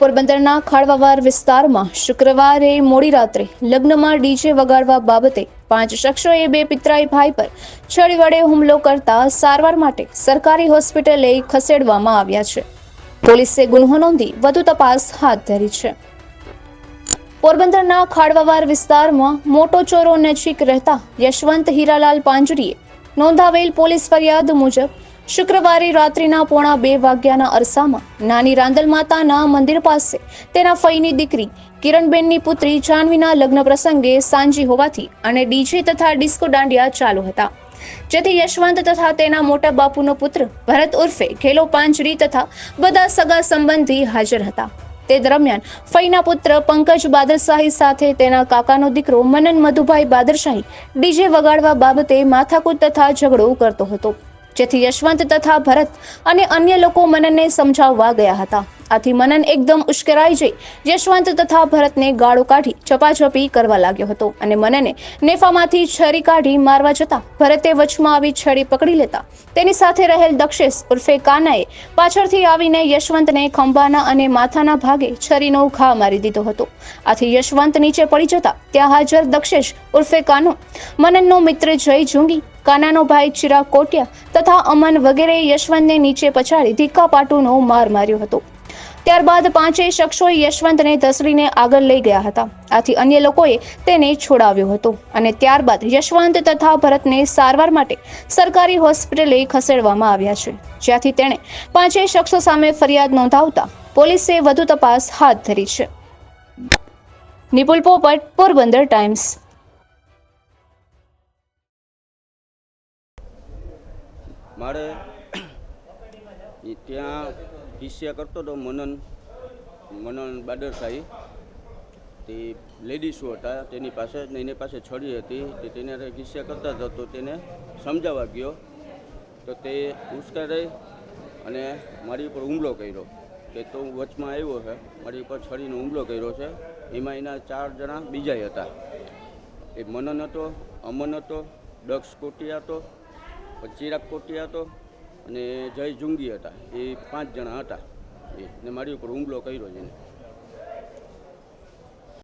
પોરબંદરના ખાડવાવાર વિસ્તારમાં શુક્રવારે મોડી રાત્રે લગ્નમાં ડીજે વગાડવા બાબતે પાંચ શખ્સોએ બે પિતરાઈ ભાઈ પર છડી વડે હુમલો કરતા સારવાર માટે સરકારી હોસ્પિટલે ખસેડવામાં આવ્યા છે. પોલીસે ગુન્હો નોંધી વધુ તપાસ હાથ ધરી છે. પોરબંદરના ખાડવાવાર વિસ્તારમાં મોટો ચોરો નજીક રહેતા યશવંત હીરાલાલ પાંજરીએ નોંધાવેલ પોલીસ ફરિયાદ મુજબ શુક્રવારે રાત્રિના પોણા બે વાગ્યાના અરસામાં નાની રાંદલ માતાના મંદિર પાસે તેના ફઈની દીકરી કિરણબેનની પુત્રી જાનવીના લગ્ન પ્રસંગે સાંજી હોવાથી અને ડીજે તથા ડિસ્કો દાંડિયા ચાલુ હતા. જેથી યશવંત તથા તેના મોટા બાપુનો પુત્ર ભરત ઉર્ફે ખેલો પાંજરી તથા બધા સગા સંબંધી હાજર હતા. તે દરમિયાન ફઈના પુત્ર પંકજ બાદરશાહી સાથે તેના કાકાનો દીકરો મનન મધુભાઈ બાદરશાહી ડીજે વગાડવા બાબતે માથાકૂટ તથા ઝઘડો કરતો હતો. જેથી યશવંત તથા ભરત અને અન્ય લોકો મનનને સમજાવવા ગયા હતા. આથી મનન એકદમ ઉશ્કેરાઈ જઈ યશવંત તથા ભરતને ગાળો કાઢી ચપાચપી કરવા લાગ્યો હતો અને મનને નેફામાંથી છરી કાઢી મારવા જતા ભરતે વચમાં આવી છરી પકડી લેતા તેની સાથે રહેલ દક્ષેશ ઉર્ફે કાનાએ પાછળથી આવીને યશવંતને ખંભાના અને માથાના ભાગે છરીનો ઘા મારી દીધો હતો. આથી યશવંત નીચે પડી જતા ત્યાં હાજર દક્ષેશ ઉર્ફે કાનો મનનનો મિત્ર જય જુંગી કાનાનો ભાઈ ચિરાગ કોટિયા તથા અમન વગેરે યશવંતને નીચે પછાડી ધીક્કા પાટુનો માર માર્યો હતો. ત્યારબાદ પાંચેય શખ્સોએ યશવંતને ધસડીને આગળ લઈ ગયા હતા. આથી અન્ય લોકોએ તેને છોડાવ્યો હતો અને ત્યારબાદ યશવંત તથા ભરતને સારવાર માટે સરકારી હોસ્પિટલે ખસેડવામાં આવ્યા છે. જ્યાંથી તેણે પાંચેય શખ્સો સામે ફરિયાદ નોંધાવતા પોલીસે વધુ તપાસ હાથ ધરી છે. નિપુલ પોપટ, પોરબંદર ટાઈમ્સ. મારે ત્યાં કિસ્યા કરતો હતો મનન મનન બાદરશાહી. તે લેડીસો હતા, તેની પાસે એની પાસે છડી હતી, તે તેને હારે કરતા હતા તો તેને સમજાવવા ગયો. તો તે ઉશ્કેરાઈ અને મારી ઉપર હુમલો કર્યો. કે તો હું વચમાં આવ્યો છે, મારી ઉપર છડીનો હુમલો કર્યો છે. એમાં એના ચાર જણા બીજા હતા. એ મનન હતો, અમન હતો, દક્ષ કોટિયા હતો ચિરાગ કોટિયા હતો અને જય જુંગી હતા. એ પાંચ જણા હતા. એ ને મારી ઉપર હુમલો કર્યો છે એને.